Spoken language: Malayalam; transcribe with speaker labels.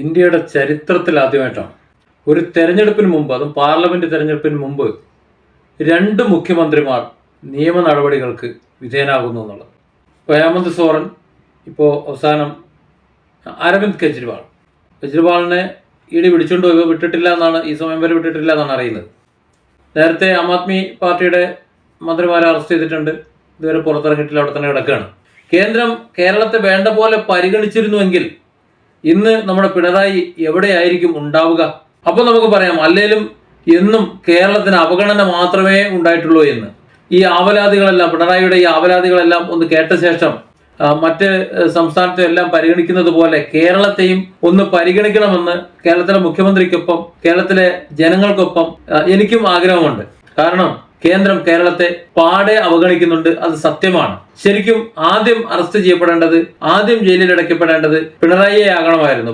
Speaker 1: ഇന്ത്യയുടെ ചരിത്രത്തിൽ ആദ്യമായിട്ടാണ്. ഒരു തെരഞ്ഞെടുപ്പിന് മുമ്പ് അതും പാർലമെന്റ് തെരഞ്ഞെടുപ്പിന് മുമ്പ് രണ്ട് മുഖ്യമന്ത്രിമാർ നിയമ നടപടികൾക്ക് വിധേയനാകുന്നു എന്നുള്ളത്. ഇപ്പോൾ ഹേമന്ത് സോറൻ ഇപ്പോൾ അവസാനം അരവിന്ദ് കെജ്രിവാൾ. കെജ്രിവാളിനെ ഇടി പിടിച്ചുകൊണ്ട് പോയി വിട്ടിട്ടില്ല എന്നാണ് ഈ സമയം വരെ വിട്ടിട്ടില്ല എന്നാണ് അറിയുന്നത്. നേരത്തെ ആം ആദ്മി പാർട്ടിയുടെ മന്ത്രിമാരെ അറസ്റ്റ് ചെയ്തിട്ടുണ്ട്. ഇതുവരെ പുറത്തിറങ്ങിയിട്ടില്ല അവിടെ തന്നെ കിടക്കുകയാണ്. കേന്ദ്രം കേരളത്തെ വേണ്ട പോലെ പരിഗണിച്ചിരുന്നുവെങ്കിൽ ഇന്ന് നമ്മുടെ പിണറായി എവിടെയായിരിക്കും ഉണ്ടാവുക? അപ്പോൾ നമുക്ക് പറയാം അല്ലേലും എന്നും കേരളത്തിന് അവഗണന മാത്രമേ ഉണ്ടായിട്ടുള്ളൂ എന്ന്. ഈ ആവലാതികളെല്ലാം പിണറായിയുടെ ഈ ആവലാതികളെല്ലാം ഒന്ന് കേട്ട ശേഷം മറ്റ് സംസ്ഥാനത്തെ എല്ലാം പരിഗണിക്കുന്നത് പോലെ കേരളത്തെയും ഒന്ന് പരിഗണിക്കണമെന്ന് കേരളത്തിലെ മുഖ്യമന്ത്രിക്കൊപ്പം കേരളത്തിലെ ജനങ്ങൾക്കൊപ്പം എനിക്കും ആഗ്രഹമുണ്ട്. കാരണം കേന്ദ്രം കേരളത്തെ പാടെ അവഗണിക്കുന്നുണ്ട് അത് സത്യമാണ്. ശരിക്കും ആദ്യം അറസ്റ്റ് ചെയ്യപ്പെടേണ്ടത് ആദ്യം ജയിലിൽ അടയ്ക്കപ്പെടേണ്ടത് പിണറായിയെ ആകണമായിരുന്നു.